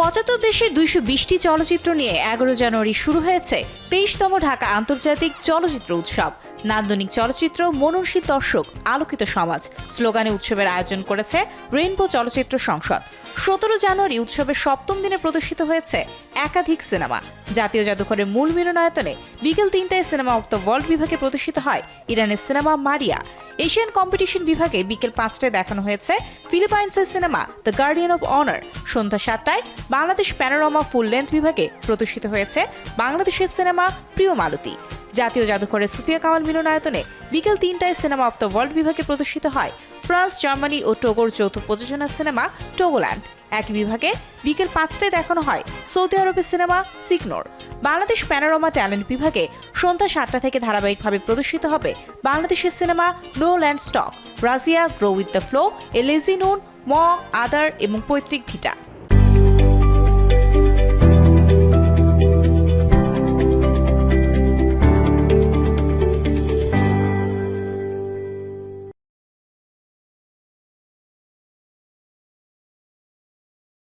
পঁচাত্তর দেশের দুইশো বিশটি চলচ্চিত্র নিয়ে এগারো জানুয়ারি শুরু হয়েছে তেইশতম ঢাকা আন্তর্জাতিক চলচ্চিত্র উৎসব। নান্দনিক চলচ্চিত্র মননশীল দর্শক, আলোকিত সমাজ। স্লোগানে উৎসবের আয়োজন করেছে রেইনবো চলচ্চিত্র সংসদ। সতেরো জানুয়ারি উৎসবের সপ্তম দিনে প্রদর্শিত হয়েছে একাধিক সিনেমা। জাতীয় জাদুঘরের মূল মিলনায়তনে বিকেল তিনটায় সিনেমা অব দ্য ওয়ার্ল্ড বিভাগে প্রদর্শিত হয় ইরানের সিনেমা মারিয়া। এশিয়ান কম্পিটিশন বিভাগে বিকেল পাঁচটায় দেখানো হয়েছে ফিলিপাইন্সের cinema the guardian of honour. সন্ধ্যা সাতটায় বাংলাদেশ প্যানোরামা ফুল লেন্থ বিভাগে প্রদর্শিত হয়েছে বাংলাদেশের সিনেমা প্রিয় মালতী জাতীয় জাদুঘরের সুফিয়া কামাল মিলনায়তনে বিকেল তিনটায় সিনেমা অফ দ্য ওয়ার্ল্ড বিভাগে প্রদর্শিত হয়। ফ্রান্স, জার্মানি ও টোগোর যৌথ প্রযোজনার সিনেমা টোগোল্যান্ড। একই বিভাগে বিকেল পাঁচটায় দেখানো হয় সৌদি আরবের সিনেমা সিগনোর। বাংলাদেশ প্যানোরামা ট্যালেন্ট বিভাগে সন্ধ্যা সাতটা থেকে ধারাবাহিকভাবে প্রদর্শিত হবে বাংলাদেশের cinema no land stock. Razia grow with the flow, a lazy noon mother এবং পৈতৃক ভিটা।